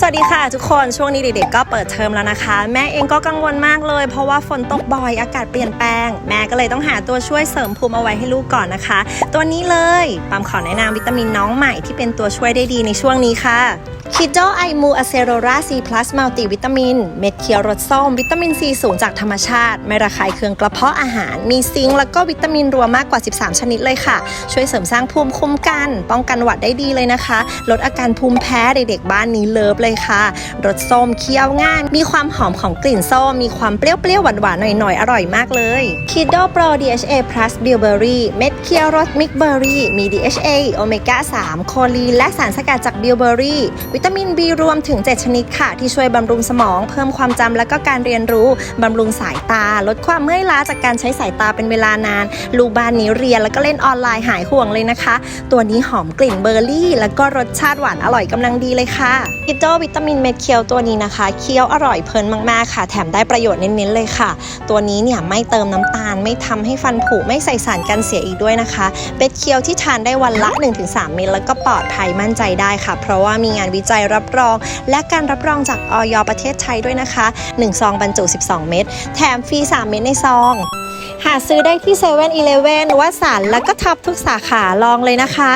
สวัสดีค่ะทุกคนช่วงนี้เด็กๆก็เปิดเทอมแล้วนะคะ แม่เองก็กังวลมากเลย เพราะว่าฝนตกบ่อยอากาศเปลี่ยนแปลง แม่ก็เลยต้องหาตัวช่วยเสริมภูมิเอาไว้ให้ลูกก่อนนะคะ ตัวนี้เลยปั๊มขอแนะนำวิตามินน้องใหม่ที่เป็นตัวช่วยได้ดีในช่วงนี้ค่ะคิโดไอมูอะเซโรราซีพลัสมัลติวิตามิน เม็ดเคียวรสส้ม วิตามินซีสูงจากธรรมชาติ ไม่ระคายเคืองกระเพาะอาหาร มีซิงค์แล้วก็วิตามินรวมมากกว่า 13 ชนิดเลยค่ะ ช่วยเสริมสร้างภูมิคุ้มกัน ป้องกันหวัดได้ดีเลยนะคะ ลดอาการภูมิแพ้เด็กๆบ้านนี้เลิฟเลยค่ะ รสส้มเคี้ยวง่าย มีความหอมของกลิ่นส้ม มีความเปรี้ยวๆหวานๆหน่อยๆ อร่อยมากเลย Kido Pro DHA Plus Bilberry เม็ดเคี้ยวรสมิกเบอร์รี่ มี DHA โอเมก้า3 โคลีนและสารสกัดจากบิลเบอร์รี่วิตามิน B รวมถึง 7 ชนิดค่ะ ที่ช่วยบำรุงสมอง เพิ่มความจำและก็การเรียนรู้ บำรุงสายตา ลดความเมื่อยล้าจากการใช้สายตาเป็นเวลานาน ลูกบ้านนี้เรียนแล้วก็เล่นออนไลน์หายห่วงเลยนะคะ ตัวนี้หอมกลิ่นเบอร์รี่ แล้วก็รสชาติหวานอร่อยกำลังดีเลยค่ะกิโตวิตามินเม็ดเคียวตัวนี้นะคะเคี้ยวอร่อยเพลินมากๆค่ะ แถมได้ประโยชน์เน้นๆเลยค่ะ ตัวนี้เนี่ยไม่เติมน้ำตาลไม่ทำให้ฟันผุไม่ใส่สารกันเสียอีกด้วยนะคะเป็ดเคี้ยวที่ทานได้วันละ 1-3 เม็ดแล้วก็ปลอดภัยมั่นใจได้ค่ะ เพราะว่ามีงานวิจัยรับรอง และการรับรองจากออยประเทศไทยด้วยนะคะ 1 ซองบรรจุ 12 เม็ดแถมฟรี 3 เม็ดในซอง หาซื้อได้ที่7 e เ e ่ e อวัดสันแล้วก็ทับทุกสาขาลองเลยนะคะ